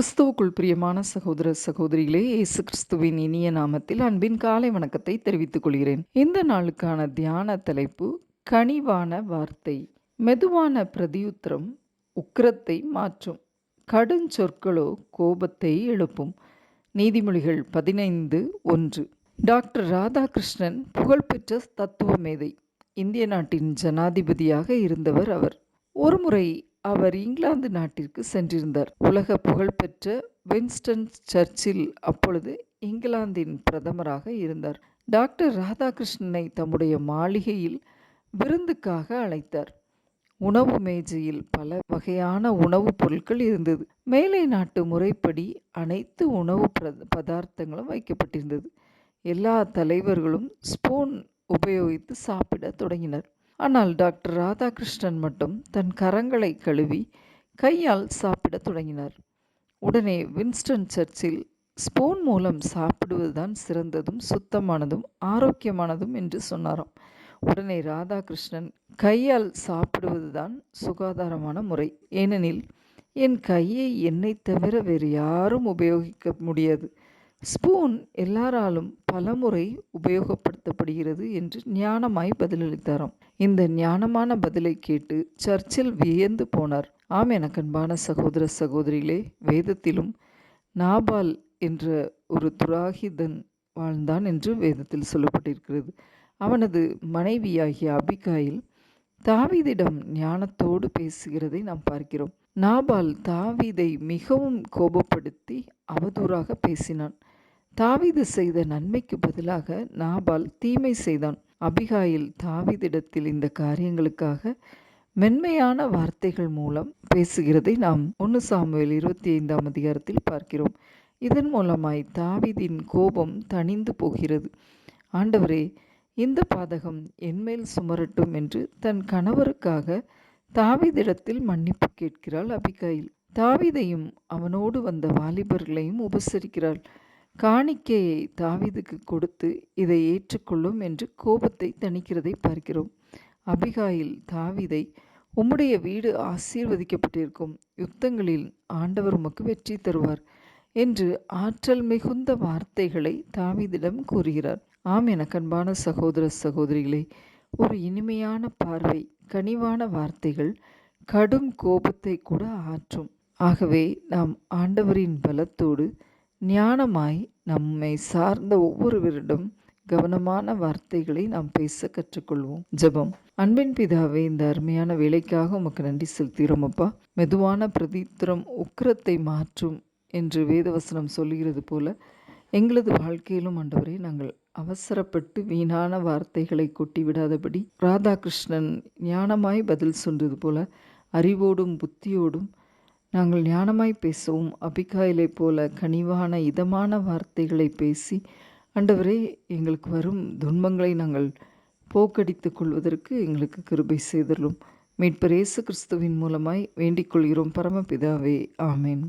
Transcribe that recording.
கிறிஸ்துவுக்குள் பிரியமான சகோதர சகோதரிகளே இயேசு கிறிஸ்துவின் இனிய நாமத்தில் அன்பின் காலை வணக்கத்தை தெரிவித்துக் கொள்கிறேன். இந்த நாளுக்கான தியான தலைப்பு கனிவான வார்த்தை மெதுவான பிரதியுத்திரம் உக்கிரத்தை மாற்றும் கடுஞ்சொற்களோ கோபத்தை எழுப்பும். நீதிமொழிகள் பதினைந்து ஒன்று. டாக்டர் ராதாகிருஷ்ணன் புகழ்பெற்ற தத்துவ மேதை இந்திய நாட்டின் ஜனாதிபதியாக இருந்தவர் அவர். ஒருமுறை அவர் இங்கிலாந்து நாட்டிற்கு சென்றிருந்தார். உலக புகழ்பெற்ற வின்ஸ்டன் சர்ச்சில் அப்பொழுது இங்கிலாந்தின் பிரதமராக இருந்தார். டாக்டர் ராதாகிருஷ்ணனை தம்முடைய மாளிகையில் விருந்துக்காக அழைத்தார். உணவு மேஜையில் பல வகையான உணவுப் பொருட்கள் இருந்தது. மேலை நாட்டு முறைப்படி அனைத்து உணவு பதார்த்தங்களும் வைக்கப்பட்டிருந்தது. எல்லா தலைவர்களும் ஸ்பூன் உபயோகித்து சாப்பிட தொடங்கினர். ஆனால் டாக்டர் ராதாகிருஷ்ணன் மட்டும் தன் கரங்களை கழுவி கையால் சாப்பிடத் தொடங்கினார். உடனே வின்ஸ்டன் சர்ச்சில் ஸ்பூன் மூலம் சாப்பிடுவதுதான் சிறந்ததும் சுத்தமானதும் ஆரோக்கியமானதும் என்று சொன்னாராம். உடனே ராதாகிருஷ்ணன் கையால் சாப்பிடுவதுதான் சுகாதாரமான முறை. ஏனெனில் என் கையை என்னை தவிர வேறு யாரும் உபயோகிக்க முடியாது. ஸ்பூன் எல்லாராலும் பலமுறை உபயோகப்படுத்தப்படுகிறது என்று ஞானமாய் பதிலளித்தாராம். இந்த ஞானமான பதிலை கேட்டு சர்ச்சில் வியந்து போனார். ஆம் எனக்கன்பான சகோதர சகோதரிகளே வேதத்திலும் நாபால் என்ற ஒரு துராகிதன் வாழ்ந்தான் என்று வேதத்தில் சொல்லப்பட்டிருக்கிறது. அவனது மனைவியாகிய அபிகாயில் தாவீதிடம் ஞானத்தோடு பேசுகிறதை நாம் பார்க்கிறோம். நாபால் தாவீதை மிகவும் கோபப்படுத்தி அவதூறாக பேசினான். தாவீது செய்த நன்மைக்கு பதிலாக நாபால் தீமை செய்தான். அபிகாயில் தாவிதிடத்தில் இந்த காரியங்களுக்காக மென்மையான வார்த்தைகள் மூலம் பேசுகிறதை நாம் ஒன்று சாமுவேல் இருபத்தி ஐந்தாம் அதிகாரத்தில் பார்க்கிறோம். இதன் மூலமாய் தாவிதின் கோபம் தணிந்து போகிறது. ஆண்டவரே இந்த பாதகம் என்மேல் சுமரட்டும் என்று தன் கணவருக்காக தாவிதிடத்தில் மன்னிப்பு கேட்கிறாள் அபிகாயில். தாவிதையும் அவனோடு வந்த வாலிபர்களையும் உபசரிக்கிறாள். காணிக்கையை தாவிதுக்கு கொடுத்து இதை ஏற்றுக்கொள்ளும் என்று கோபத்தை தணிக்கிறதை பார்க்கிறோம். அபிகாயில் தாவிதை உம்முடைய வீடு ஆசீர்வதிக்கப்பட்டிருக்கும். யுத்தங்களில் ஆண்டவர் உமக்கு வெற்றி தருவார் என்று ஆற்றல் மிகுந்த வார்த்தைகளை தாவிதிடம் கூறுகிறார். ஆம் என கண்பான சகோதர சகோதரிகளே ஒரு இனிமையான பார்வை கனிவான வார்த்தைகள் கடும் கோபத்தை கூட ஆற்றும். ஆகவே நாம் ஆண்டவரின் பலத்தோடு ஞானமாய் நம்மை சார்ந்த ஒவ்வொருவரிடம் கவனமான வார்த்தைகளை நாம் பேச கற்றுக்கொள்வோம். ஜபம். அன்பின் பிதாவே இந்த அருமையான வேலைக்காக உமக்கு நன்றி செலுத்துகிறோம் அப்பா. மெதுவான பிரதித்திரம் உக்கிரத்தை மாற்றும் என்று வேதவசனம் சொல்லுகிறது போல எங்களது வாழ்க்கையிலும் ஆண்டவரே நாங்கள் அவசரப்பட்டு வீணான வார்த்தைகளை கொட்டி விடாதபடி ராதாகிருஷ்ணன் ஞானமாய் பதில் சொன்னது போல அறிவோடும் புத்தியோடும் நாங்கள் ஞானமாய் பேசவும். அபிகாயிலை போல கனிவான இதமான வார்த்தைகளை பேசி அண்டவரே எங்களுக்கு வரும் துன்பங்களை நாங்கள் போக்கடித்து கொள்வதற்கு எங்களுக்கு கிருபை செய்தலும் இயேசு கிறிஸ்துவின் மூலமாய் வேண்டிக் கொள்கிறோம். பரமபிதாவே ஆமேன்.